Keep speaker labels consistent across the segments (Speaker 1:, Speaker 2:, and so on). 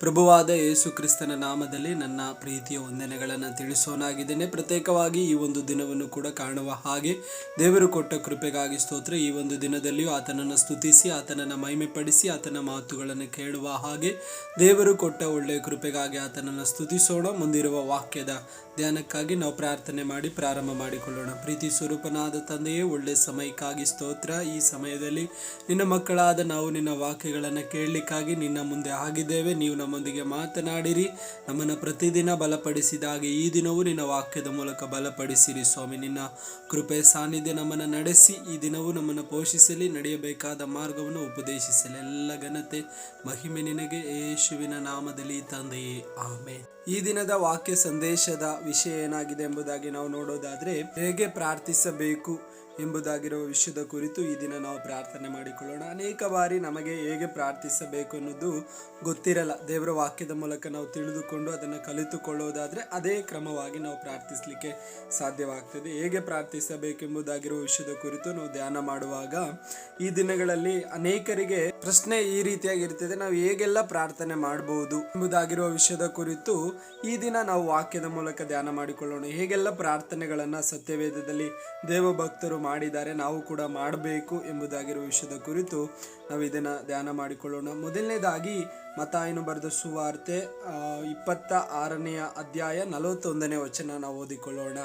Speaker 1: ಪ್ರಭುವಾದ ಯೇಸು ಕ್ರಿಸ್ತನ ನಾಮದಲ್ಲಿ ನನ್ನ ಪ್ರೀತಿಯ ವಂದನೆಗಳನ್ನು ತಿಳಿಸೋನಾಗಿದ್ದೇನೆ. ಪ್ರತ್ಯೇಕವಾಗಿ ಈ ಒಂದು ದಿನವನ್ನು ಕೂಡ ಕಾಣುವ ಹಾಗೆ ದೇವರು ಕೊಟ್ಟ ಕೃಪೆಗಾಗಿ ಸ್ತೋತ್ರ. ಈ ಒಂದು ದಿನದಲ್ಲಿಯೂ ಆತನನ್ನು ಸ್ತುತಿಸಿ, ಆತನನ್ನು ಮಹಿಮೆಪಡಿಸಿ, ಆತನ ಮಾತುಗಳನ್ನು ಕೇಳುವ ಹಾಗೆ ದೇವರು ಕೊಟ್ಟ ಒಳ್ಳೆಯ ಕೃಪೆಗಾಗಿ ಆತನನ್ನು ಸ್ತುತಿಸೋಣ. ಮುಂದಿರುವ ವಾಕ್ಯದ ಧ್ಯಾನಕ್ಕಾಗಿ ನಾವು ಪ್ರಾರ್ಥನೆ ಮಾಡಿ ಪ್ರಾರಂಭ ಮಾಡಿಕೊಳ್ಳೋಣ. ಪ್ರೀತಿ ಸ್ವರೂಪನಾದ ತಂದೆಯೇ ಒಳ್ಳೆಯ ಸಮಯಕ್ಕಾಗಿ ಸ್ತೋತ್ರ. ಈ ಸಮಯದಲ್ಲಿ ನಿನ್ನ ಮಕ್ಕಳಾದ ನಾವು ನಿನ್ನ ವಾಕ್ಯಗಳನ್ನು ಕೇಳಲಿಕ್ಕಾಗಿ ನಿನ್ನ ಮುಂದೆ ಆಗಿದ್ದೇವೆ. ನೀವು ನಮ್ಮೊಂದಿಗೆ ಮಾತನಾಡಿರಿ. ನಮ್ಮನ್ನು ಪ್ರತಿದಿನ ಬಲಪಡಿಸಿದಾಗೆ ಈ ದಿನವೂ ನಿನ್ನ ವಾಕ್ಯದ ಮೂಲಕ ಬಲಪಡಿಸಿರಿ ಸ್ವಾಮಿ. ನಿನ್ನ ಕೃಪೆ ಸಾನ್ನಿಧ್ಯ ನಮ್ಮನ್ನು ನಡೆಸಿ, ಈ ದಿನವೂ ನಮ್ಮನ್ನು ಪೋಷಿಸಲಿ, ನಡೆಯಬೇಕಾದ ಮಾರ್ಗವನ್ನು ಉಪದೇಶಿಸಲಿ. ಎಲ್ಲ ಘನತೆ, ಮಹಿಮೆ ನಿನಗೆ ಯೇಸುವಿನ ನಾಮದಲ್ಲಿ ತಂದೆಯೇ. ಆಮೆ ಈ ದಿನದ ವಾಕ್ಯ ಸಂದೇಶದ ವಿಷಯ ಏನಾಗಿದೆ ಎಂಬುದಾಗಿ ನಾವು ನೋಡೋದಾದ್ರೆ, ಹೇಗೆ ಪ್ರಾರ್ಥಿಸಬೇಕು ಎಂಬುದಾಗಿರುವ ವಿಷಯದ ಕುರಿತು ಈ ದಿನ ನಾವು ಪ್ರಾರ್ಥನೆ ಮಾಡಿಕೊಳ್ಳೋಣ. ಅನೇಕ ಬಾರಿ ನಮಗೆ ಹೇಗೆ ಪ್ರಾರ್ಥಿಸಬೇಕು ಅನ್ನೋದು ಗೊತ್ತಿರಲ್ಲ. ದೇವರ ವಾಕ್ಯದ ಮೂಲಕ ನಾವು ತಿಳಿದುಕೊಂಡು ಅದನ್ನು ಕಲಿತುಕೊಳ್ಳೋದಾದರೆ ಅದೇ ಕ್ರಮವಾಗಿ ನಾವು ಪ್ರಾರ್ಥಿಸಲಿಕ್ಕೆ ಸಾಧ್ಯವಾಗ್ತದೆ. ಹೇಗೆ ಪ್ರಾರ್ಥಿಸಬೇಕೆಂಬುದಾಗಿರುವ ವಿಷಯದ ಕುರಿತು ನಾವು ಧ್ಯಾನ ಮಾಡುವಾಗ ಈ ದಿನಗಳಲ್ಲಿ ಅನೇಕರಿಗೆ ಪ್ರಶ್ನೆ ಈ ರೀತಿಯಾಗಿರ್ತದೆ, ನಾವು ಹೇಗೆಲ್ಲ ಪ್ರಾರ್ಥನೆ ಮಾಡಬಹುದು ಎಂಬುದಾಗಿರುವ ವಿಷಯದ ಕುರಿತು ಈ ದಿನ ನಾವು ವಾಕ್ಯದ ಮೂಲಕ ಧ್ಯಾನ ಮಾಡಿಕೊಳ್ಳೋಣ. ಹೇಗೆಲ್ಲ ಪ್ರಾರ್ಥನೆಗಳನ್ನ ಸತ್ಯವೇದದಲ್ಲಿ ದೇವಭಕ್ತರು ಮಾಡಿದ್ದಾರೆ, ನಾವು ಕೂಡ ಮಾಡಬೇಕು ಎಂಬುದಾಗಿರುವ ವಿಷಯದ ಕುರಿತು ನಾವು ಇದನ್ನು ಧ್ಯಾನ ಮಾಡಿಕೊಳ್ಳೋಣ. ಮೊದಲನೇದಾಗಿ ಮತಾಯನು ಬರೆದ ಸುವಾರ್ತೆ ಇಪ್ಪತ್ತ ಆರನೆಯ ಅಧ್ಯಾಯ ನಲವತ್ತೊಂದನೇ ವಚನ ನಾವು ಓದಿಕೊಳ್ಳೋಣ.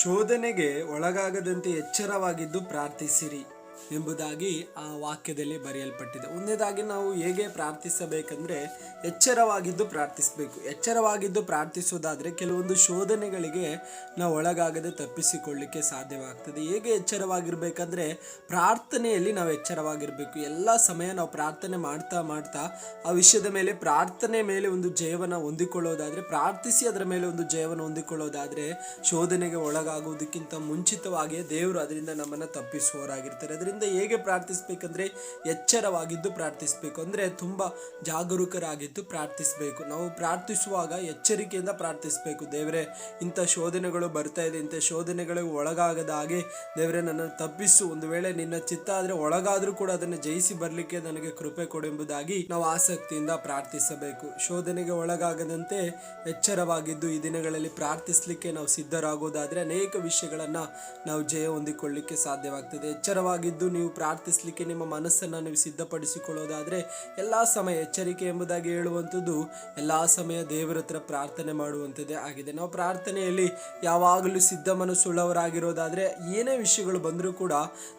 Speaker 1: ಶೋಧನೆಗೆ ಒಳಗಾಗದಂತೆ ಎಚ್ಚರವಾಗಿದ್ದು ಪ್ರಾರ್ಥಿಸಿರಿ. ಎಂಬುದಾಗಿ ಆ ವಾಕ್ಯದಲ್ಲಿ ಬರೆಯಲ್ಪಟ್ಟಿದೆ. ಒಂದೇದಾಗಿ ನಾವು ಹೇಗೆ ಪ್ರಾರ್ಥಿಸಬೇಕಂದ್ರೆ ಎಚ್ಚರವಾಗಿದ್ದು ಪ್ರಾರ್ಥಿಸಬೇಕು. ಎಚ್ಚರವಾಗಿದ್ದು ಪ್ರಾರ್ಥಿಸೋದಾದ್ರೆ ಕೆಲವೊಂದು ಶೋಧನೆಗಳಿಗೆ ನಾವು ಒಳಗಾಗದೆ ತಪ್ಪಿಸಿಕೊಳ್ಳಿಕ್ಕೆ ಸಾಧ್ಯವಾಗ್ತದೆ. ಹೇಗೆ ಎಚ್ಚರವಾಗಿರಬೇಕಂದ್ರೆ ಪ್ರಾರ್ಥನೆಯಲ್ಲಿ ನಾವು ಎಚ್ಚರವಾಗಿರಬೇಕು. ಎಲ್ಲ ಸಮಯ ನಾವು ಪ್ರಾರ್ಥನೆ ಮಾಡ್ತಾ ಮಾಡ್ತಾ ಆ ವಿಷಯದ ಮೇಲೆ ಪ್ರಾರ್ಥನೆ ಮೇಲೆ ಒಂದು ಜಯವನ್ನು ಹೊಂದಿಕೊಳ್ಳೋದಾದರೆ, ಪ್ರಾರ್ಥಿಸಿ ಅದರ ಮೇಲೆ ಒಂದು ಜಯವನ್ನು ಹೊಂದಿಕೊಳ್ಳೋದಾದರೆ ಶೋಧನೆಗೆ ಒಳಗಾಗುವುದಕ್ಕಿಂತ ಮುಂಚಿತವಾಗಿಯೇ ದೇವರು ಅದರಿಂದ ನಮ್ಮನ್ನು ತಪ್ಪಿಸುವವರಾಗಿರ್ತಾರೆ. ಅದರಿಂದ ಹೇಗೆ ಪ್ರಾರ್ಥಿಸ್ಬೇಕಂದ್ರೆ ಎಚ್ಚರವಾಗಿದ್ದು ಪ್ರಾರ್ಥಿಸಬೇಕು. ಅಂದ್ರೆ ತುಂಬಾ ಜಾಗರೂಕರಾಗಿದ್ದು ಪ್ರಾರ್ಥಿಸಬೇಕು. ನಾವು ಪ್ರಾರ್ಥಿಸುವಾಗ ಎಚ್ಚರಿಕೆಯಿಂದ ಪ್ರಾರ್ಥಿಸಬೇಕು. ದೇವರೇ, ಇಂಥ ಶೋಧನೆಗಳು ಬರ್ತಾ ಇದೆ. ಇಂಥ ಶೋಧನೆಗಳಿಗೆ ಒಳಗಾಗದ ಹಾಗೆ ದೇವರೇ, ನನ್ನನ್ನು ತಪ್ಪಿಸು. ಒಂದು ವೇಳೆ ನಿನ್ನ ಚಿತ್ತ ಆದರೆ ಒಳಗಾದರೂ ಕೂಡ ಅದನ್ನು ಜಯಿಸಿ ಬರಲಿಕ್ಕೆ ನನಗೆ ಕೃಪೆ ಕೊಡೆಂಬುದಾಗಿ ನಾವು ಆಸಕ್ತಿಯಿಂದ ಪ್ರಾರ್ಥಿಸಬೇಕು. ಶೋಧನೆಗೆ ಒಳಗಾಗದಂತೆ ಎಚ್ಚರವಾಗಿದ್ದು ಈ ದಿನಗಳಲ್ಲಿ ಪ್ರಾರ್ಥಿಸಲಿಕ್ಕೆ ನಾವು ಸಿದ್ಧರಾಗೋದಾದರೆ ಅನೇಕ ವಿಷಯಗಳನ್ನು ನಾವು ಜಯ ಹೊಂದಿಕೊಳ್ಳಿಕ್ಕೆ ಸಾಧ್ಯವಾಗ್ತದೆ. ಎಚ್ಚರವಾಗಿದ್ದು ನೀವು ಪ್ರಾರ್ಥಿಸಲಿಕ್ಕೆ ನಿಮ್ಮ ಮನಸ್ಸನ್ನು ನೀವು ಸಿದ್ಧಪಡಿಸಿಕೊಳ್ಳೋದಾದ್ರೆ ಎಲ್ಲಾ ಸಮಯ ಎಚ್ಚರಿಕೆ ಎಂಬುದಾಗಿ ಹೇಳುವಂಥದ್ದು ಎಲ್ಲಾ ಸಮಯ ದೇವರ ಹತ್ರ ಪ್ರಾರ್ಥನೆ ಮಾಡುವಂಥದ್ದೇ ಆಗಿದೆ. ನಾವು ಪ್ರಾರ್ಥನೆಯಲ್ಲಿ ಯಾವಾಗಲೂ ಸಿದ್ಧ ಮನಸ್ಸುಳ್ಳವರಾಗಿರೋದಾದರೆ ಏನೇ ವಿಷಯಗಳು ಬಂದರೂ ಕೂಡ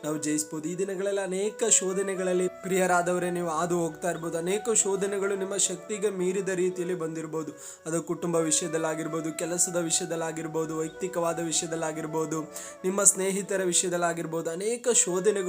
Speaker 1: ನಾವು ಜಯಿಸ್ಬೋದು. ಈ ದಿನಗಳಲ್ಲಿ ಅನೇಕ ಶೋಧನೆಗಳಲ್ಲಿ ಪ್ರಿಯರಾದವರೇ, ನೀವು ಹಾದು ಹೋಗ್ತಾ ಇರ್ಬೋದು. ಅನೇಕ ಶೋಧನೆಗಳು ನಿಮ್ಮ ಶಕ್ತಿಗೆ ಮೀರಿದ ರೀತಿಯಲ್ಲಿ ಬಂದಿರ್ಬೋದು. ಅದು ಕುಟುಂಬ ವಿಷಯದಲ್ಲಾಗಿರ್ಬೋದು, ಕೆಲಸದ ವಿಷಯದಲ್ಲಾಗಿರ್ಬೋದು, ವೈಯಕ್ತಿಕವಾದ ವಿಷಯದಲ್ಲಾಗಿರ್ಬೋದು, ನಿಮ್ಮ ಸ್ನೇಹಿತರ ವಿಷಯದಲ್ಲಾಗಿರ್ಬೋದು, ಅನೇಕ ಶೋಧನೆಗಳು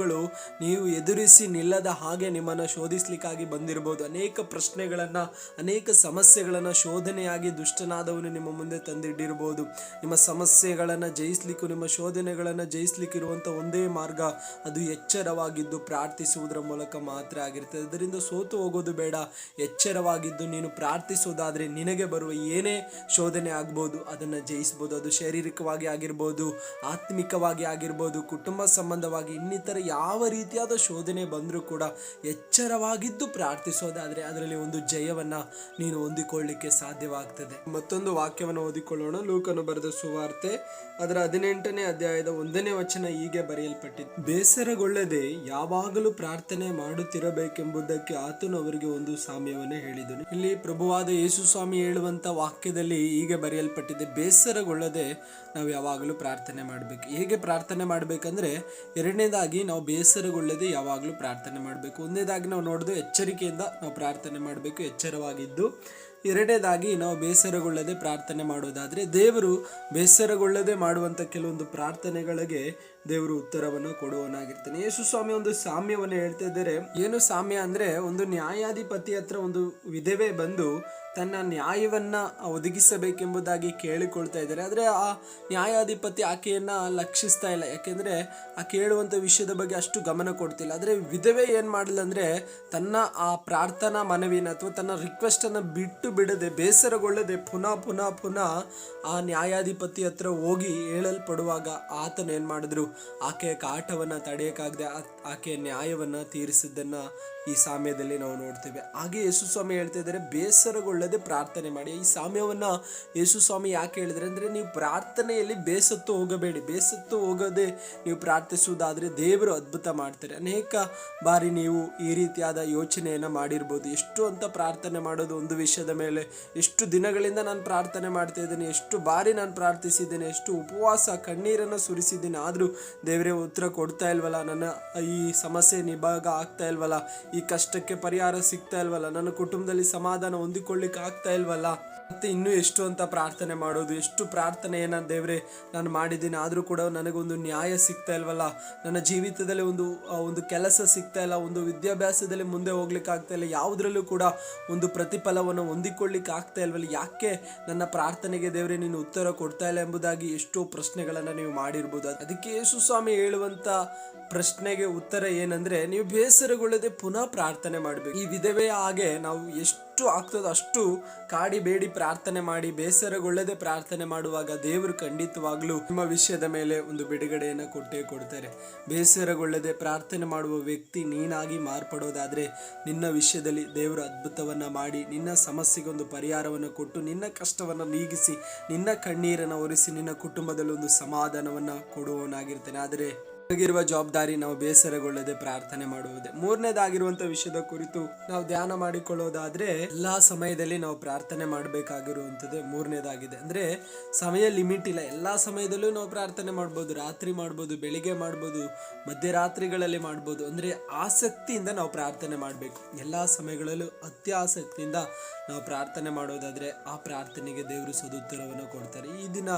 Speaker 1: ನೀವು ಎದುರಿಸಿ ನಿಲ್ಲದ ಹಾಗೆ ನಿಮ್ಮನ್ನು ಶೋಧಿಸಲಿಕ್ಕಾಗಿ ಬಂದಿರಬಹುದು ಅನೇಕ ಪ್ರಶ್ನೆಗಳನ್ನು, ಅನೇಕ ಸಮಸ್ಯೆಗಳನ್ನು ಶೋಧನೆಯಾಗಿ ದುಷ್ಟನಾದವನು ನಿಮ್ಮ ಮುಂದೆ ತಂದಿಟ್ಟಿರ್ಬೋದು. ನಿಮ್ಮ ಸಮಸ್ಯೆಗಳನ್ನು ಜಯಿಸಲಿಕ್ಕೂ, ನಿಮ್ಮ ಶೋಧನೆಗಳನ್ನು ಜಯಿಸಲಿಕ್ಕಿರುವಂಥ ಒಂದೇ ಮಾರ್ಗ ಅದು ಎಚ್ಚರವಾಗಿದ್ದು ಪ್ರಾರ್ಥಿಸುವುದರ ಮೂಲಕ ಮಾತ್ರ ಆಗಿರ್ತದೆ. ಅದರಿಂದ ಸೋತು ಹೋಗೋದು ಬೇಡ. ಎಚ್ಚರವಾಗಿದ್ದು ನೀನು ಪ್ರಾರ್ಥಿಸೋದಾದ್ರೆ ನಿನಗೆ ಬರುವ ಏನೇ ಶೋಧನೆ ಆಗ್ಬೋದು, ಅದನ್ನು ಜಯಿಸ್ಬೋದು. ಅದು ಶಾರೀರಿಕವಾಗಿ ಆಗಿರ್ಬೋದು, ಆತ್ಮಿಕವಾಗಿ ಆಗಿರ್ಬೋದು, ಕುಟುಂಬ ಸಂಬಂಧವಾಗಿ ಇನ್ನಿತರ ಯಾವ ರೀತಿಯಾದ ಶೋಧನೆ ಬಂದರೂ ಕೂಡ ಎಚ್ಚರವಾಗಿದ್ದು ಪ್ರಾರ್ಥಿಸೋದಾದರೆ ಅದರಲ್ಲಿ ಒಂದು ಜಯವನ್ನ ನೀನು ಹೊಂದಿಕೊಳ್ಳಿಕ್ಕೆ ಸಾಧ್ಯವಾಗ್ತದೆ. ಮತ್ತೊಂದು ವಾಕ್ಯವನ್ನು ಓದಿಕೊಳ್ಳೋಣ. ಲೂಕನು ಬರೆದ ಸುವಾರ್ತೆ ಅದರ ಹದಿನೆಂಟನೇ ಅಧ್ಯಾಯದ ಒಂದನೇ ವಚನ ಹೀಗೆ ಬರೆಯಲ್ಪಟ್ಟಿದೆ. ಬೇಸರಗೊಳ್ಳದೆ ಯಾವಾಗಲೂ ಪ್ರಾರ್ಥನೆ ಮಾಡುತ್ತಿರಬೇಕೆಂಬುದಕ್ಕೆ ಆತನು ಅವರಿಗೆ ಒಂದು ಸಾಮ್ಯವನ್ನೇ ಹೇಳಿದನು. ಇಲ್ಲಿ ಪ್ರಭುವಾದ ಯೇಸು ಸ್ವಾಮಿ ಹೇಳುವಂತ ವಾಕ್ಯದಲ್ಲಿ ಹೀಗೆ ಬರೆಯಲ್ಪಟ್ಟಿದೆ. ಬೇಸರಗೊಳ್ಳದೆ ನಾವು ಯಾವಾಗಲೂ ಪ್ರಾರ್ಥನೆ ಮಾಡಬೇಕು. ಹೇಗೆ ಪ್ರಾರ್ಥನೆ ಮಾಡಬೇಕಂದ್ರೆ ಎರಡನೇದಾಗಿ ನಾವು ಬೇಸರಗೊಳ್ಳದೆ ಯಾವಾಗಲೂ ಪ್ರಾರ್ಥನೆ ಮಾಡಬೇಕು. ಒಂದೇದಾಗಿ ನಾವು ನೋಡೋದು ಎಚ್ಚರಿಕೆಯಿಂದ ನಾವು ಪ್ರಾರ್ಥನೆ ಮಾಡಬೇಕು, ಎಚ್ಚರವಾಗಿದ್ದು. ಎರಡನೇದಾಗಿ ನಾವು ಬೇಸರಗೊಳ್ಳದೆ ಪ್ರಾರ್ಥನೆ ಮಾಡೋದಾದರೆ ದೇವರು ಬೇಸರಗೊಳ್ಳದೆ ಮಾಡುವಂಥ ಕೆಲವೊಂದು ಪ್ರಾರ್ಥನೆಗಳಿಗೆ ದೇವರು ಉತ್ತರವನ್ನು ಕೊಡುವನಾಗಿರ್ತಾನೆ ಯೇಸು ಸ್ವಾಮಿ ಒಂದು ಸಾಮ್ಯವನ್ನು ಹೇಳ್ತಾ ಇದ್ದಾರೆ. ಏನು ಸಾಮ್ಯ ಅಂದರೆ ಒಂದು ನ್ಯಾಯಾಧಿಪತಿ ಹತ್ರ ಒಂದು ವಿಧವೆ ಬಂದು ತನ್ನ ನ್ಯಾಯವನ್ನ ಒದಗಿಸಬೇಕೆಂಬುದಾಗಿ ಕೇಳಿಕೊಳ್ತಾ ಇದ್ದಾರೆ. ಆದರೆ ಆ ನ್ಯಾಯಾಧಿಪತಿ ಆಕೆಯನ್ನ ಲಕ್ಷಿಸ್ತಾ ಇಲ್ಲ. ಯಾಕೆಂದ್ರೆ ಆ ಕೇಳುವಂತ ವಿಷಯದ ಬಗ್ಗೆ ಅಷ್ಟು ಗಮನ ಕೊಡ್ತಿಲ್ಲ. ಆದರೆ ವಿಧವೆ ಏನು ಮಾಡಿಲ್ಲ ಅಂದರೆ ತನ್ನ ಆ ಪ್ರಾರ್ಥನಾ ಮನವಿನ ಅಥವಾ ತನ್ನ ರಿಕ್ವೆಸ್ಟ್ ಅನ್ನ ಬಿಟ್ಟು ಬಿಡದೆ ಬೇಸರಗೊಳ್ಳದೆ ಪುನಃ ಪುನಃ ಪುನಃ ಆ ನ್ಯಾಯಾಧಿಪತಿ ಹತ್ರ ಹೋಗಿ ಹೇಳಲ್ಪಡುವಾಗ ಆತನ ಏನು ಮಾಡಿದ್ರು? ಆಕೆಯ ಕಾಟವನ್ನ ತಡೆಯಕ್ಕಾಗದೆ ಆಕೆಯ ನ್ಯಾಯವನ್ನ ತೀರಿಸಿದ್ದನ್ನ ಈ ಸಾಮ್ಯದಲ್ಲಿ ನಾವು ನೋಡ್ತೇವೆ. ಹಾಗೆ ಯೇಸು ಸ್ವಾಮಿ ಹೇಳ್ತಾ ಇದ್ದಾರೆ, ಬೇಸರಗೊಳ್ಳದೆ ಪ್ರಾರ್ಥನೆ ಮಾಡಿ. ಈ ಸಾಮ್ಯವನ್ನು ಯೇಸು ಸ್ವಾಮಿ ಯಾಕೆ ಹೇಳಿದ್ರೆ ಅಂದರೆ, ನೀವು ಪ್ರಾರ್ಥನೆಯಲ್ಲಿ ಬೇಸತ್ತು ಹೋಗಬೇಡಿ. ಬೇಸತ್ತು ಹೋಗದೆ ನೀವು ಪ್ರಾರ್ಥಿಸುವುದಾದರೆ ದೇವರು ಅದ್ಭುತ ಮಾಡ್ತಾರೆ. ಅನೇಕ ಬಾರಿ ನೀವು ಈ ರೀತಿಯಾದ ಯೋಚನೆಯನ್ನು ಮಾಡಿರ್ಬೋದು. ಎಷ್ಟು ಅಂತ ಪ್ರಾರ್ಥನೆ ಮಾಡೋದು ಒಂದು ವಿಷಯದ ಮೇಲೆ, ಎಷ್ಟು ದಿನಗಳಿಂದ ನಾನು ಪ್ರಾರ್ಥನೆ ಮಾಡ್ತಾ ಇದ್ದೇನೆ, ಎಷ್ಟು ಬಾರಿ ನಾನು ಪ್ರಾರ್ಥಿಸಿದ್ದೇನೆ, ಎಷ್ಟು ಉಪವಾಸ, ಕಣ್ಣೀರನ್ನು ಸುರಿಸಿದ್ದೀನಿ, ಆದರೂ ದೇವರೇ ಉತ್ತರ ಕೊಡ್ತಾ ಇಲ್ವಲ್ಲ? ನನ್ನ ಈ ಸಮಸ್ಯೆ ನಿಭಾಗ ಆಗ್ತಾ ಇಲ್ವಲ್ಲ? ಕಷ್ಟಕ್ಕೆ ಪರಿಹಾರ ಸಿಗ್ತಾ ಇಲ್ವಲ್ಲ? ನನ್ನ ಕುಟುಂಬದಲ್ಲಿ ಸಮಾಧಾನ ಹೊಂದಿಕೊಳ್ಳಿಕ್ಕೆ ಆಗ್ತಾ ಇಲ್ವಲ್ಲ? ಮತ್ತೆ ಇನ್ನೂ ಎಷ್ಟು ಅಂತ ಪ್ರಾರ್ಥನೆ ಮಾಡೋದು? ಎಷ್ಟು ಪ್ರಾರ್ಥನೆಯನ್ನ ದೇವರೇ, ನಾನು ಮಾಡಿದ್ದೀನಿ, ಆದರೂ ಕೂಡ ನನಗೊಂದು ನ್ಯಾಯ ಸಿಗ್ತಾ ಇಲ್ವಲ್ಲ? ನನ್ನ ಜೀವಿತದಲ್ಲಿ ಒಂದು ಒಂದು ಕೆಲಸ ಸಿಗ್ತಾ ಇಲ್ಲ, ಒಂದು ವಿದ್ಯಾಭ್ಯಾಸದಲ್ಲಿ ಮುಂದೆ ಹೋಗ್ಲಿಕ್ಕೆ ಆಗ್ತಾ ಇಲ್ಲ, ಯಾವುದ್ರಲ್ಲೂ ಕೂಡ ಒಂದು ಪ್ರತಿಫಲವನ್ನು ಹೊಂದಿಕೊಳ್ಳಿಕ್ಕೆ ಆಗ್ತಾ ಇಲ್ವಲ್ಲ? ಯಾಕೆ ನನ್ನ ಪ್ರಾರ್ಥನೆಗೆ ದೇವರೇ ನೀನು ಉತ್ತರ ಕೊಡ್ತಾ ಇಲ್ಲ ಎಂಬುದಾಗಿ ಎಷ್ಟೋ ಪ್ರಶ್ನೆಗಳನ್ನು ನೀವು ಮಾಡಿರ್ಬೋದು. ಅದಕ್ಕೆ ಯೇಸು ಸ್ವಾಮಿ ಹೇಳುವಂಥ ಪ್ರಶ್ನೆಗೆ ಉತ್ತರ ಏನಂದರೆ, ನೀವು ಬೇಸರಗೊಳ್ಳದೆ ಪುನಃ ಪ್ರಾರ್ಥನೆ ಮಾಡಬೇಕು. ಈ ವಿಧವೆಯ ಹಾಗೆ ನಾವು ಎಷ್ಟು ಆಗ್ತದೋ ಅಷ್ಟು ಕಾಡಿ ಬೇಡಿ ಪ್ರಾರ್ಥನೆ ಮಾಡಿ, ಬೇಸರಗೊಳ್ಳದೆ ಪ್ರಾರ್ಥನೆ ಮಾಡುವಾಗ ದೇವರು ಖಂಡಿತವಾಗ್ಲೂ ನಿಮ್ಮ ವಿಷಯದ ಮೇಲೆ ಒಂದು ಬಿಡುಗಡೆಯನ್ನು ಕೊಟ್ಟೇ ಕೊಡ್ತಾರೆ. ಬೇಸರಗೊಳ್ಳದೆ ಪ್ರಾರ್ಥನೆ ಮಾಡುವ ವ್ಯಕ್ತಿ ನೀನಾಗಿ ಮಾರ್ಪಡೋದಾದ್ರೆ ನಿನ್ನ ವಿಷಯದಲ್ಲಿ ದೇವರು ಅದ್ಭುತವನ್ನ ಮಾಡಿ, ನಿನ್ನ ಸಮಸ್ಯೆಗೆ ಒಂದು ಪರಿಹಾರವನ್ನು ಕೊಟ್ಟು, ನಿನ್ನ ಕಷ್ಟವನ್ನು ನೀಗಿಸಿ, ನಿನ್ನ ಕಣ್ಣೀರನ್ನು ಒರೆಸಿ, ನಿನ್ನ ಕುಟುಂಬದಲ್ಲಿ ಒಂದು ಸಮಾಧಾನವನ್ನ ಕೊಡುವವನಾಗಿರ್ತಾನೆ. ಆದರೆ ನಮಗಿರುವ ಜವಾಬ್ದಾರಿ ನಾವು ಬೇಸರಗೊಳ್ಳದೆ ಪ್ರಾರ್ಥನೆ ಮಾಡುವುದೇ. ಮೂರನೇದಾಗಿರುವಂತ ವಿಷಯದ ಕುರಿತು ನಾವು ಧ್ಯಾನ ಮಾಡಿಕೊಳ್ಳೋದಾದ್ರೆ, ಎಲ್ಲಾ ಸಮಯದಲ್ಲಿ ನಾವು ಪ್ರಾರ್ಥನೆ ಮಾಡಬೇಕಾಗಿರುವಂಥದ್ದೇ ಮೂರನೇದಾಗಿದೆ. ಅಂದ್ರೆ, ಸಮಯ ಲಿಮಿಟ್ ಇಲ್ಲ. ಎಲ್ಲಾ ಸಮಯದಲ್ಲೂ ನಾವು ಪ್ರಾರ್ಥನೆ ಮಾಡ್ಬೋದು. ರಾತ್ರಿ ಮಾಡ್ಬೋದು, ಬೆಳಿಗ್ಗೆ ಮಾಡ್ಬೋದು, ಮಧ್ಯರಾತ್ರಿಗಳಲ್ಲಿ ಮಾಡ್ಬೋದು. ಅಂದ್ರೆ, ಆಸಕ್ತಿಯಿಂದ ನಾವು ಪ್ರಾರ್ಥನೆ ಮಾಡಬೇಕು. ಎಲ್ಲಾ ಸಮಯಗಳಲ್ಲೂ ಅತ್ಯಾಸಕ್ತಿಯಿಂದ ನಾವು ಪ್ರಾರ್ಥನೆ ಮಾಡೋದಾದ್ರೆ, ಆ ಪ್ರಾರ್ಥನೆಗೆ ದೇವರು ಸದುತ್ತರವನ್ನು ಕೊಡ್ತಾರೆ. ಈ ದಿನ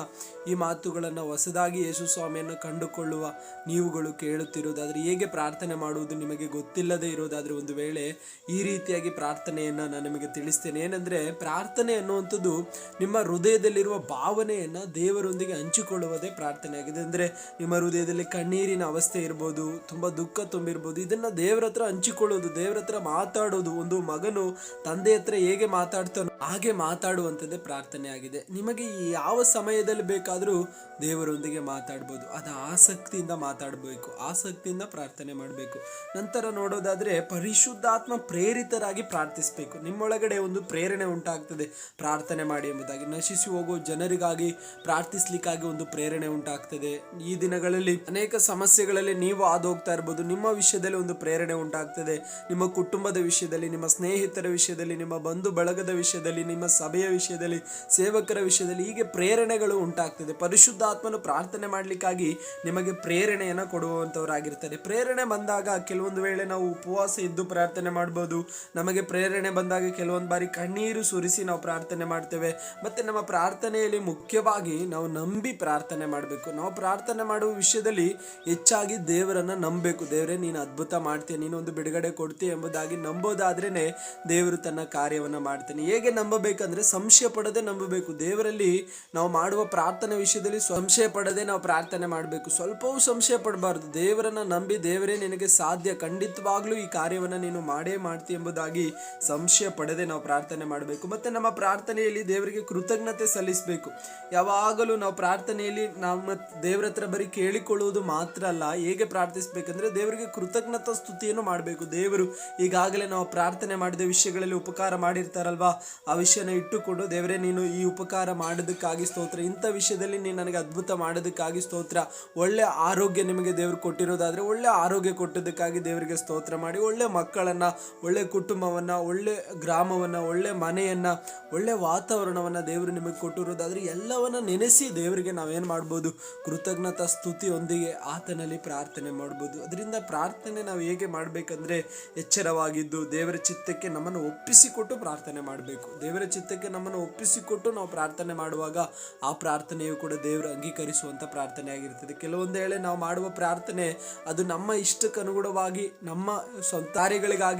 Speaker 1: ಈ ಮಾತುಗಳನ್ನು ಹೊಸದಾಗಿ ಯೇಸು ಸ್ವಾಮಿಯನ್ನು ಕಂಡುಕೊಳ್ಳುವ ನೀವುಗಳು ಕೇಳುತ್ತಿರುವುದಾದರೆ ಹೇಗೆ ಪ್ರಾರ್ಥನೆ ಮಾಡುವುದು ನಿಮಗೆ ಗೊತ್ತಿಲ್ಲದೆ ಇರೋದಾದ್ರೆ ಒಂದು ವೇಳೆ ಈ ರೀತಿಯಾಗಿ ಪ್ರಾರ್ಥನೆಯನ್ನು ನಾನು ನಿಮಗೆ ತಿಳಿಸ್ತೇನೆ. ಏನಂದ್ರೆ ಪ್ರಾರ್ಥನೆ ಅನ್ನುವಂಥದ್ದು ನಿಮ್ಮ ಹೃದಯದಲ್ಲಿರುವ ಭಾವನೆಯನ್ನು ದೇವರೊಂದಿಗೆ ಹಂಚಿಕೊಳ್ಳುವುದೇ ಪ್ರಾರ್ಥನೆ ಆಗಿದೆ. ಅಂದ್ರೆ ನಿಮ್ಮ ಹೃದಯದಲ್ಲಿ ಕಣ್ಣೀರಿನ ಅವಸ್ಥೆ ಇರ್ಬೋದು, ತುಂಬಾ ದುಃಖ ತುಂಬಿರ್ಬೋದು, ಇದನ್ನ ದೇವರ ಹತ್ರ ಹಂಚಿಕೊಳ್ಳೋದು, ದೇವರ ಹತ್ರ ಮಾತಾಡೋದು, ಒಂದು ಮಗನು ತಂದೆ ಹತ್ರ ಹೇಗೆ ಮಾತಾಡ್ತಾನೋ ಹಾಗೆ ಮಾತಾಡುವಂಥದ್ದೇ ಪ್ರಾರ್ಥನೆ ಆಗಿದೆ. ನಿಮಗೆ ಯಾವ ಸಮಯದಲ್ಲಿ ಬೇಕಾದರೂ ದೇವರೊಂದಿಗೆ ಮಾತಾಡ್ಬೋದು. ಅದು ಆಸಕ್ತಿಯಿಂದ ಮಾತಾಡಬೇಕು. ಆಸಕ್ತಿಯಿಂದ ಪ್ರಾರ್ಥನೆ ಮಾಡಬೇಕು. ನಂತರ ನೋಡೋದಾದ್ರೆ ಪರಿಶುದ್ಧಾತ್ಮ ಪ್ರೇರಿತರಾಗಿ ಪ್ರಾರ್ಥಿಸಬೇಕು. ನಿಮ್ಮೊಳಗಡೆ ಒಂದು ಪ್ರೇರಣೆ ಉಂಟಾಗ್ತದೆ ಪ್ರಾರ್ಥನೆ ಮಾಡಿ ಎಂಬುದಾಗಿ. ನಶಿಸಿ ಹೋಗೋ ಜನರಿಗಾಗಿ ಪ್ರಾರ್ಥಿಸ್ಲಿಕ್ಕಾಗಿ ಒಂದು ಪ್ರೇರಣೆ ಉಂಟಾಗ್ತದೆ. ಈ ದಿನಗಳಲ್ಲಿ ಅನೇಕ ಸಮಸ್ಯೆಗಳಲ್ಲಿ ನೀವು ಹಾದು ಹೋಗ್ತಾ ಇರ್ಬೋದು. ನಿಮ್ಮ ವಿಷಯದಲ್ಲಿ ಒಂದು ಪ್ರೇರಣೆ ಉಂಟಾಗ್ತದೆ. ನಿಮ್ಮ ಕುಟುಂಬದ ವಿಷಯದಲ್ಲಿ, ನಿಮ್ಮ ಸ್ನೇಹಿತರ ವಿಷಯದಲ್ಲಿ, ನಿಮ್ಮ ಬಂಧು ಬಳಗದ ವಿಷಯದಲ್ಲಿ ನಿಮ್ಮ ಸಭೆಯ ವಿಷಯದಲ್ಲಿ, ಸೇವಕರ ವಿಷಯದಲ್ಲಿ ಹೀಗೆ ಪ್ರೇರಣೆಗಳು ಉಂಟಾಗ್ತದೆ. ಪರಿಶುದ್ಧಾತ್ಮನು ಪ್ರಾರ್ಥನೆ ಮಾಡಲಿಕ್ಕಾಗಿ ನಿಮಗೆ ಪ್ರೇರಣೆಯನ್ನು ಕೊಡುವಂಥವರಾಗಿರ್ತಾರೆ ಪ್ರೇರಣೆ ಬಂದಾಗ ಕೆಲವೊಂದು ವೇಳೆ ನಾವು ಉಪವಾಸ ಇದ್ದು ಪ್ರಾರ್ಥನೆ ಮಾಡ್ಬೋದು. ನಮಗೆ ಪ್ರೇರಣೆ ಬಂದಾಗ ಕೆಲವೊಂದು ಬಾರಿ ಕಣ್ಣೀರು ಸುರಿಸಿ ನಾವು ಪ್ರಾರ್ಥನೆ ಮಾಡ್ತೇವೆ. ಮತ್ತೆ ನಮ್ಮ ಪ್ರಾರ್ಥನೆಯಲ್ಲಿ ಮುಖ್ಯವಾಗಿ ನಾವು ನಂಬಿ ಪ್ರಾರ್ಥನೆ ಮಾಡಬೇಕು. ನಾವು ಪ್ರಾರ್ಥನೆ ಮಾಡುವ ವಿಷಯದಲ್ಲಿ ಹೆಚ್ಚಾಗಿ ದೇವರನ್ನ ನಂಬಬೇಕು. ದೇವರೇ, ನೀನು ಅದ್ಭುತ ಮಾಡ್ತೀಯ, ನೀನು ಒಂದು ಬಿಡುಗಡೆ ಕೊಡ್ತೀಯ ಎಂಬುದಾಗಿ ನಂಬೋದಾದ್ರೇ ದೇವರು ತನ್ನ ಕಾರ್ಯವನ್ನು ಮಾಡ್ತಾನೆ. ಹೇಗೆ ನಂಬಬೇಕಂದ್ರೆ ಸಂಶಯ ಪಡದೆ ನಂಬಬೇಕು. ದೇವರಲ್ಲಿ ನಾವು ಮಾಡುವ ಪ್ರಾರ್ಥನೆ ವಿಷಯದಲ್ಲಿ ಸಂಶಯ ಪಡದೆ ನಾವು ಪ್ರಾರ್ಥನೆ ಮಾಡಬೇಕು. ಸ್ವಲ್ಪವೂ ಸಂಶಯ ಪಡಬಾರ್ದು. ದೇವರನ್ನ ನಂಬಿ ದೇವರೇ ನಿನಗೆ ಸಾಧ್ಯ. ಖಂಡಿತವಾಗ್ಲೂ ಈ ಕಾರ್ಯವನ್ನು ನೀನು ಮಾಡೇ ಮಾಡ್ತಿ ಎಂಬುದಾಗಿ ಸಂಶಯ ಪಡದೆ ನಾವು ಪ್ರಾರ್ಥನೆ ಮಾಡಬೇಕು. ಮತ್ತೆ ನಮ್ಮ ಪ್ರಾರ್ಥನೆಯಲ್ಲಿ ದೇವರಿಗೆ ಕೃತಜ್ಞತೆ ಸಲ್ಲಿಸಬೇಕು. ಯಾವಾಗಲೂ ನಾವು ಪ್ರಾರ್ಥನೆಯಲ್ಲಿ ನಮ್ಮ ದೇವರ ಹತ್ರ ಬರೀ ಕೇಳಿಕೊಳ್ಳುವುದು ಮಾತ್ರ ಅಲ್ಲ, ಹೇಗೆ ಪ್ರಾರ್ಥಿಸಬೇಕಂದ್ರೆ ದೇವರಿಗೆ ಕೃತಜ್ಞತಾ ಸ್ತುತಿಯನ್ನು ಮಾಡಬೇಕು. ದೇವರು ಈಗಾಗಲೇ ನಾವು ಪ್ರಾರ್ಥನೆ ಮಾಡಿದ ವಿಷಯಗಳಲ್ಲಿ ಉಪಕಾರ ಮಾಡಿರ್ತಾರಲ್ವಾ? ಆ ವಿಷಯನ ಇಟ್ಟುಕೊಂಡು, ದೇವರೇ, ನೀನು ಈ ಉಪಕಾರ ಮಾಡೋದಕ್ಕಾಗಿ ಸ್ತೋತ್ರ. ಇಂಥ ವಿಷಯದಲ್ಲಿ ನೀನು ನನಗೆ ಅದ್ಭುತ ಮಾಡೋದಕ್ಕಾಗಿ ಸ್ತೋತ್ರ. ಒಳ್ಳೆ ಆರೋಗ್ಯ ನಿಮಗೆ ದೇವರು ಕೊಟ್ಟಿರೋದಾದರೆ, ಒಳ್ಳೆ ಆರೋಗ್ಯ ಕೊಟ್ಟದಕ್ಕಾಗಿ ದೇವರಿಗೆ ಸ್ತೋತ್ರ ಮಾಡಿ, ಒಳ್ಳೆ ಮಕ್ಕಳನ್ನು, ಒಳ್ಳೆ ಕುಟುಂಬವನ್ನು, ಒಳ್ಳೆ ಗ್ರಾಮವನ್ನು, ಒಳ್ಳೆ ಮನೆಯನ್ನು, ಒಳ್ಳೆ ವಾತಾವರಣವನ್ನು ದೇವರು ನಿಮಗೆ ಕೊಟ್ಟಿರೋದಾದರೆ, ಎಲ್ಲವನ್ನ ನೆನೆಸಿ ದೇವರಿಗೆ ನಾವೇನು ಮಾಡ್ಬೋದು? ಕೃತಜ್ಞತಾ ಸ್ತುತಿಯೊಂದಿಗೆ ಆತನಲ್ಲಿ ಪ್ರಾರ್ಥನೆ ಮಾಡ್ಬೋದು. ಅದರಿಂದ ಪ್ರಾರ್ಥನೆ ನಾವು ಹೇಗೆ ಮಾಡಬೇಕಂದ್ರೆ, ಎಚ್ಚರವಾಗಿದ್ದು ದೇವರ ಚಿತ್ತಕ್ಕೆ ನಮ್ಮನ್ನು ಒಪ್ಪಿಸಿಕೊಟ್ಟು ಪ್ರಾರ್ಥನೆ ಮಾಡಬೇಕು. ದೇವರ ಚಿತ್ತಕ್ಕೆ ನಮ್ಮನ್ನು ಒಪ್ಪಿಸಿಕೊಟ್ಟು ನಾವು ಪ್ರಾರ್ಥನೆ ಮಾಡುವಾಗ ಆ ಪ್ರಾರ್ಥನೆಯು ಕೂಡ ದೇವರು ಅಂಗೀಕರಿಸುವಂಥ ಪ್ರಾರ್ಥನೆ ಆಗಿರ್ತದೆ. ಕೆಲವೊಂದು ವೇಳೆ ನಾವು ಮಾಡುವ ಪ್ರಾರ್ಥನೆ ಅದು ನಮ್ಮ ಇಷ್ಟಕ್ಕನುಗುಣವಾಗಿ ನಮ್ಮ ಸ್ವಂತ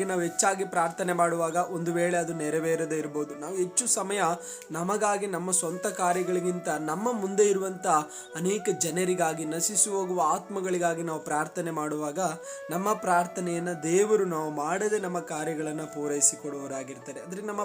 Speaker 1: ನಾವು ಹೆಚ್ಚಾಗಿ ಪ್ರಾರ್ಥನೆ ಮಾಡುವಾಗ ಒಂದು ವೇಳೆ ಅದು ನೆರವೇರದೇ ಇರ್ಬೋದು. ನಾವು ಹೆಚ್ಚು ಸಮಯ ನಮಗಾಗಿ, ನಮ್ಮ ಸ್ವಂತ ಕಾರ್ಯಗಳಿಗಿಂತ, ನಮ್ಮ ಮುಂದೆ ಇರುವಂಥ ಅನೇಕ ಜನರಿಗಾಗಿ, ನಶಿಸಿ ಹೋಗುವ ಆತ್ಮಗಳಿಗಾಗಿ ನಾವು ಪ್ರಾರ್ಥನೆ ಮಾಡುವಾಗ ನಮ್ಮ ಪ್ರಾರ್ಥನೆಯನ್ನು ದೇವರು ನಾವು ಮಾಡದೆ ನಮ್ಮ ಕಾರ್ಯಗಳನ್ನು ಪೂರೈಸಿಕೊಡುವವರಾಗಿರ್ತಾರೆ. ಅಂದರೆ ನಮ್ಮ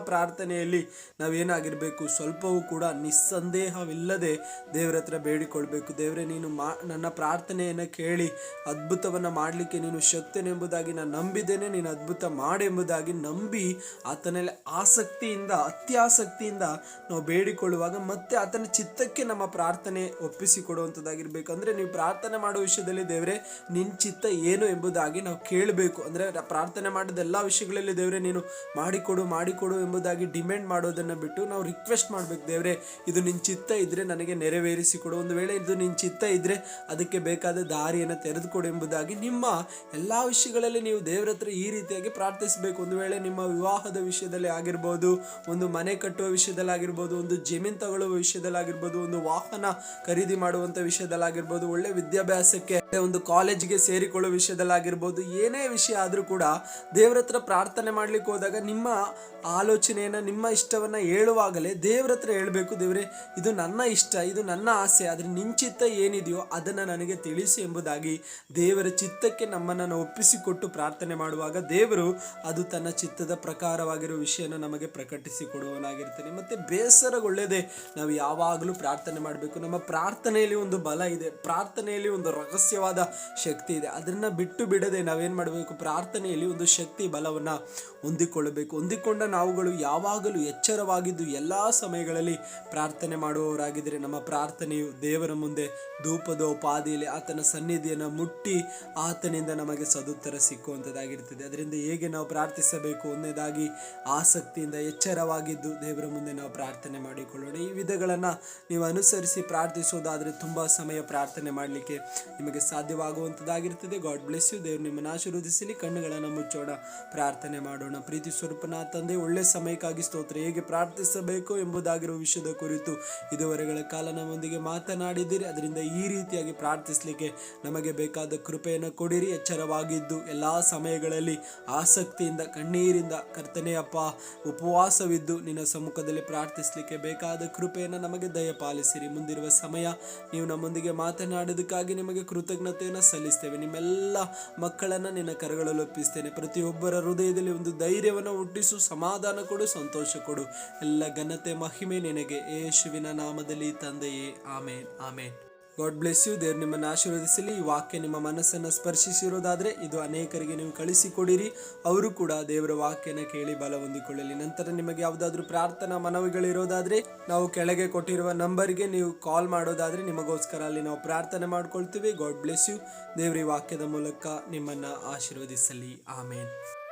Speaker 1: ಪ್ರಾರ್ಥನೆಯಲ್ಲಿ ನಾವೇನಾಗಿರಬೇಕು? ಸ್ವಲ್ಪವೂ ಕೂಡ ನಿಸ್ಸಂದೇಹವಿಲ್ಲದೆ ದೇವರ ಹತ್ರ ಬೇಡಿಕೊಳ್ಬೇಕು. ದೇವರೇ, ನೀನು ನನ್ನ ಪ್ರಾರ್ಥನೆಯನ್ನು ಕೇಳಿ ಅದ್ಭುತವನ್ನು ಮಾಡಲಿಕ್ಕೆ ನೀನು ಶಕ್ತನೆಂಬುದಾಗಿ ನಾನು ನಂಬಿದ್ದೇನೆ, ನೀನು ಅದ್ಭುತ ಮಾಡೆಂಬುದಾಗಿ ನಂಬಿ ಆತನಲ್ಲಿ ಆಸಕ್ತಿಯಿಂದ, ಅತ್ಯಾಸಕ್ತಿಯಿಂದ ನಾವು ಬೇಡಿಕೊಳ್ಳುವಾಗ ಮತ್ತೆ ಆತನ ಚಿತ್ತಕ್ಕೆ ನಮ್ಮ ಪ್ರಾರ್ಥನೆ ಒಪ್ಪಿಸಿಕೊಡುವಂಥದ್ದಾಗಿರ್ಬೇಕು. ಅಂದರೆ ನೀವು ಪ್ರಾರ್ಥನೆ ಮಾಡೋ ವಿಷಯದಲ್ಲಿ ದೇವರೇ ನಿನ್ನ ಚಿತ್ತ ಏನು ಎಂಬುದಾಗಿ ನಾವು ಕೇಳಬೇಕು. ಅಂದರೆ ಪ್ರಾರ್ಥನೆ ಮಾಡಿದ ಎಲ್ಲ ವಿಷಯಗಳಲ್ಲಿ ದೇವರೇ, ನೀನು ಮಾಡಿಕೊಡು ಮಾಡಿಕೊಡು ಎಂಬುದಾಗಿ ಡಿಮ್ಯಾಂಡ್ ಮಾಡೋದನ್ನು ಬಿಟ್ಟು ನಾವು ರಿಕ್ವೆಸ್ಟ್ ಮಾಡಬೇಕು, ದೇವರೇ, ಇದು ನಿನ್ನ ಚಿತ್ತ ಇದ್ದರೆ ನನಗೆ ನೆರವೇರಿಸಿ ಕೊಡು. ಒಂದು ವೇಳೆ ಇದು ನಿನ್ನ ಚಿತ್ತ ಇದ್ದರೆ ಅದಕ್ಕೆ ಬೇಕಾದ ದಾರಿಯನ್ನು ತೆರೆದುಕೊಡು ಎಂಬುದಾಗಿ ನಿಮ್ಮ ಎಲ್ಲ ವಿಷಯಗಳಲ್ಲಿ ನೀವು ದೇವರ ಈ ರೀತಿಯಾಗಿ ಪ್ರಾರ್ಥಿಸಬೇಕು. ಒಂದು ವೇಳೆ ನಿಮ್ಮ ವಿವಾಹದ ವಿಷಯದಲ್ಲಿ ಆಗಿರ್ಬೋದು, ಒಂದು ಮನೆ ಕಟ್ಟುವ ವಿಷಯದಲ್ಲಿ ಆಗಿರ್ಬೋದು, ಒಂದು ಜಮೀನು ತಗೊಳ್ಳುವ ವಿಷಯದಲ್ಲಿ ಆಗಿರ್ಬೋದು, ಒಂದು ವಾಹನ ಖರೀದಿ ಮಾಡುವಂಥ ವಿಷಯದಲ್ಲಿ ಆಗಿರ್ಬೋದು, ಒಳ್ಳೆ ವಿದ್ಯಾಭ್ಯಾಸಕ್ಕೆ ಒಂದು ಕಾಲೇಜ್ಗೆ ಸೇರಿಕೊಳ್ಳುವ ವಿಷಯದಲ್ಲಾಗಿರ್ಬೋದು, ಏನೇ ವಿಷಯ ಆದರೂ ಕೂಡ ದೇವ್ರ ಹತ್ರ ಪ್ರಾರ್ಥನೆ ಮಾಡಲಿಕ್ಕೆ ಹೋದಾಗ ನಿಮ್ಮ ಆಲೋಚನೆಯನ್ನು, ನಿಮ್ಮ ಇಷ್ಟವನ್ನು ಹೇಳುವಾಗಲೇ ದೇವ್ರ ಹತ್ರ ಹೇಳಬೇಕು, ದೇವರೇ, ಇದು ನನ್ನ ಇಷ್ಟ, ಇದು ನನ್ನ ಆಸೆ, ಆದರೆ ನಿಮ್ಮ ಚಿತ್ತ ಏನಿದೆಯೋ ಅದನ್ನು ನನಗೆ ತಿಳಿಸಿ ಎಂಬುದಾಗಿ ದೇವರ ಚಿತ್ತಕ್ಕೆ ನಮ್ಮನ್ನು ಒಪ್ಪಿಸಿಕೊಟ್ಟು ಪ್ರಾರ್ಥನೆ ಮಾಡುವಾಗ ದೇವರು ಅದು ತನ್ನ ಚಿತ್ತದ ಪ್ರಕಾರವಾಗಿರೋ ವಿಷಯನ ನಮಗೆ ಪ್ರಕಟಿಸಿ ಕೊಡುವನಾಗಿರ್ತಾನೆ ಮತ್ತು ಬೇಸರಗೊಳ್ಳದೆ ನಾವು ಯಾವಾಗಲೂ ಪ್ರಾರ್ಥನೆ ಮಾಡಬೇಕು. ನಮ್ಮ ಪ್ರಾರ್ಥನೆಯಲ್ಲಿ ಒಂದು ಬಲ ಇದೆ. ಪ್ರಾರ್ಥನೆಯಲ್ಲಿ ಒಂದು ರಹಸ್ಯವಾದ ಶಕ್ತಿ ಇದೆ. ಅದನ್ನು ಬಿಟ್ಟು ಬಿಡದೆ ನಾವೇನು ಮಾಡಬೇಕು? ಪ್ರಾರ್ಥನೆಯಲ್ಲಿ ಒಂದು ಶಕ್ತಿ, ಬಲವನ್ನು ಹೊಂದಿಕೊಳ್ಳಬೇಕು. ಹೊಂದಿಕೊಂಡ ನಾವುಗಳು ಯಾವಾಗಲೂ ಎಚ್ಚರವಾಗಿದ್ದು ಎಲ್ಲ ಸಮಯಗಳಲ್ಲಿ ಪ್ರಾರ್ಥನೆ ಮಾಡುವವರಾಗಿದ್ದರೆ ನಮ್ಮ ಪ್ರಾರ್ಥನೆಯು ದೇವರ ಮುಂದೆ ಧೂಪದೋಪಾದಿಯಲ್ಲಿ ಆತನ ಸನ್ನಿಧಿಯನ್ನು ಮುಟ್ಟಿ ಆತನಿಂದ ನಮಗೆ ಸದುತ್ತರ ಸಿಕ್ಕುವಂಥದ್ದಾಗಿರ್ತದೆ ಅದರಿಂದ ಹೇಗೆ ನಾವು ಪ್ರಾರ್ಥಿಸಬೇಕು ಒಂದನೇದಾಗಿ ಆಸಕ್ತಿಯಿಂದ ಎಚ್ಚರವಾಗಿದ್ದು ದೇವರ ಮುಂದೆ ನಾವು ಪ್ರಾರ್ಥನೆ ಮಾಡಿಕೊಳ್ಳೋಣ. ಈ ವಿಧಗಳನ್ನು ನೀವು ಅನುಸರಿಸಿ ಪ್ರಾರ್ಥಿಸೋದಾದರೆ ತುಂಬ ಸಮಯ ಪ್ರಾರ್ಥನೆ ಮಾಡಲಿಕ್ಕೆ ನಿಮಗೆ ಸಾಧ್ಯವಾಗುವಂಥದ್ದಾಗಿರ್ತದೆ ಗಾಡ್ ಬ್ಲೆಸ್ ಯು ದೇವ್ರು ನಿಮ್ಮನ್ನು ಆಶೀರ್ವದಿಸಲಿ. ಕಣ್ಣುಗಳನ್ನು ಮುಚ್ಚೋಣ. ಪ್ರಾರ್ಥನೆ ಮಾಡೋಣ. ಪ್ರೀತಿ ಸ್ವರೂಪನ ತಂದೆ, ಒಳ್ಳೆ ಸಮಯಕ್ಕಾಗಿ ಸ್ತೋತ್ರ. ಹೇಗೆ ಪ್ರಾರ್ಥಿಸಬೇಕು ಎಂಬುದಾಗಿರುವ ವಿಷಯದ ಕುರಿತು ಇದುವರೆಗಳ ಕಾಲ ನಮ್ಮೊಂದಿಗೆ ಮಾತನಾಡಿದ್ದೀರಿ. ಅದರಿಂದ ಈ ರೀತಿಯಾಗಿ ಪ್ರಾರ್ಥಿಸಲಿಕ್ಕೆ ನಮಗೆ ಬೇಕಾದ ಕೃಪೆಯನ್ನು ಕೊಡಿರಿ. ಎಚ್ಚರವಾಗಿದ್ದು ಎಲ್ಲ ಸಮಯಗಳಲ್ಲಿ ಆಸಕ್ತಿಯಿಂದ, ಕಣ್ಣೀರಿಂದ ಕರ್ತನೆಯಪ್ಪ ಉಪವಾಸವಿದ್ದು ನಿನ್ನ ಸಮ್ಮುಖದಲ್ಲಿ ಪ್ರಾರ್ಥಿಸಲಿಕ್ಕೆ ಬೇಕಾದ ಕೃಪೆಯನ್ನು ನಮಗೆ ದಯಪಾಲಿಸಿರಿ. ಮುಂದಿರುವ ಸಮಯ ನೀವು ನಮ್ಮೊಂದಿಗೆ ಮಾತನಾಡೋದಕ್ಕಾಗಿ ನಿಮಗೆ ಕೃತಜ್ಞತೆಯನ್ನು ಸಲ್ಲಿಸ್ತೇವೆ. ನಿಮ್ಮೆಲ್ಲ ಮಕ್ಕಳನ್ನು ನಿನ್ನ ಕರಗಳಲ್ಲಿ ಒಪ್ಪಿಸ್ತೇನೆ. ಪ್ರತಿಯೊಬ್ಬರ ಹೃದಯದಲ್ಲಿ ಒಂದು ಧೈರ್ಯವನ್ನು ಹುಟ್ಟಿಸು, ಸಮಾಧಾನ ಕೊಡು, ಸಂತೋಷ ಕೊಡು. ಎಲ್ಲ ಘನತೆ ಮಹಿಮೆ ನಿನಗೆ. ಯೇಸುವಿನ ನಾಮದಲ್ಲಿ ತಂದೆಯೇ. Amen. Amen. God bless you. ದೇವ್ರು ನಿಮ್ಮನ್ನು ಆಶೀರ್ವದಿಸಲಿ. ಈ ವಾಕ್ಯ ನಿಮ್ಮ ಮನಸ್ಸನ್ನು ಸ್ಪರ್ಶಿಸಿರೋದಾದರೆ ಇದು ಅನೇಕರಿಗೆ ನೀವು ಕಳಿಸಿಕೊಡಿರಿ. ಅವರು ಕೂಡ ದೇವರ ವಾಕ್ಯನ ಕೇಳಿ ಬಲ ಹೊಂದಿಕೊಳ್ಳಲಿ. ನಂತರ ನಿಮಗೆ ಯಾವುದಾದ್ರೂ ಪ್ರಾರ್ಥನಾ ಮನವಿಗಳಿರೋದಾದರೆ ನಾವು ಕೆಳಗೆ ಕೊಟ್ಟಿರುವ ನಂಬರ್ಗೆ ನೀವು ಕಾಲ್ ಮಾಡೋದಾದರೆ ನಿಮಗೋಸ್ಕರ ಅಲ್ಲಿ ನಾವು ಪ್ರಾರ್ಥನೆ ಮಾಡ್ಕೊಳ್ತೀವಿ. God bless you. ದೇವ್ರ ವಾಕ್ಯದ ಮೂಲಕ ನಿಮ್ಮನ್ನು ಆಶೀರ್ವದಿಸಲಿ. ಆಮೇನ್.